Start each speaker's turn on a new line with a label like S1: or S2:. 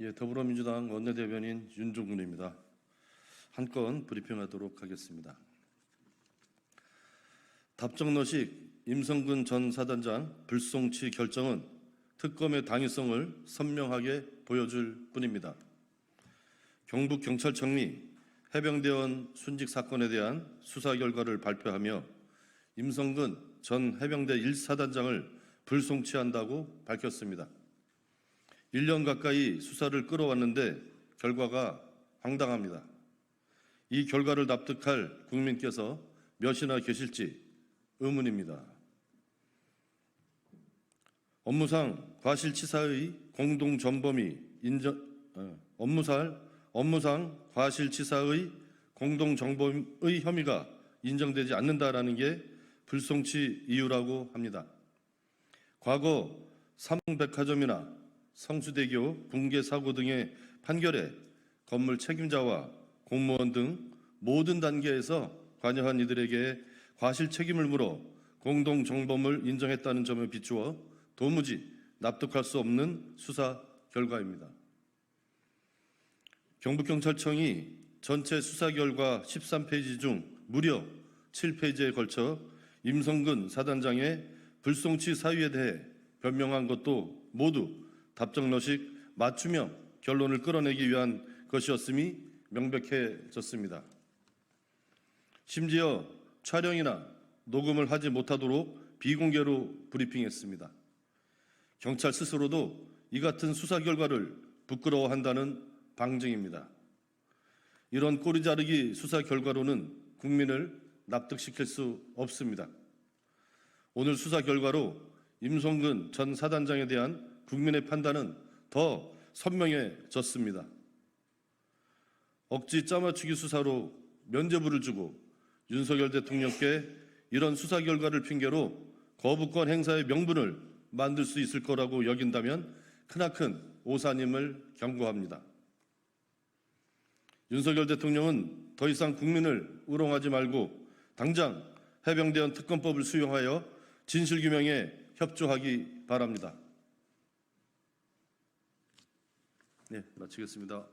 S1: 예, 더불어민주당 원내대변인 윤종근입니다. 한 건 브리핑하도록 하겠습니다. 답정너식 임성근 전 사단장 불송치 결정은 특검의 당위성을 선명하게 보여줄 뿐입니다. 경북 경찰청이 해병대원 순직 사건에 대한 수사 결과를 발표하며 임성근 전 해병대 1사단장을 불송치한다고 밝혔습니다. 1년 가까이 수사를 끌어왔는데 결과가 황당합니다. 이 결과를 납득할 국민께서 몇이나 계실지 의문입니다. 업무상 과실치사의 공동 전범이 인정 어, 업무상 업무상 과실치사의 공동 정범의 혐의가 인정되지 않는다라는 게 불송치 이유라고 합니다. 과거 삼성백화점이나 성수대교 붕괴 사고 등의 판결에 건물 책임자와 공무원 등 모든 단계에서 관여한 이들에게 과실 책임을 물어 공동 정범을 인정했다는 점에 비추어 도무지 납득할 수 없는 수사 결과입니다. 경북경찰청이 전체 수사 결과 13페이지 중 무려 7페이지에 걸쳐 임성근 사단장의 불송치 사유에 대해 변명한 것도 모두 답정너식 맞춤형 결론을 끌어내기 위한 것이었음이 명백해졌습니다. 심지어 촬영이나 녹음을 하지 못하도록 비공개로 브리핑했습니다. 경찰 스스로도 이 같은 수사 결과를 부끄러워한다는 방증입니다. 이런 꼬리 자르기 수사 결과로는 국민을 납득시킬 수 없습니다. 오늘 수사 결과로 임성근 전 사단장에 대한 국민의 판단은 더 선명해졌습니다. 억지 짜맞추기 수사로 면죄부를 주고 윤석열 대통령께 이런 수사 결과를 핑계로 거부권 행사의 명분을 만들 수 있을 거라고 여긴다면 크나큰 오산임을 경고합니다. 윤석열 대통령은 더 이상 국민을 우롱하지 말고 당장 해병대원 특검법을 수용하여 진실규명에 협조하기 바랍니다. 네, 마치겠습니다.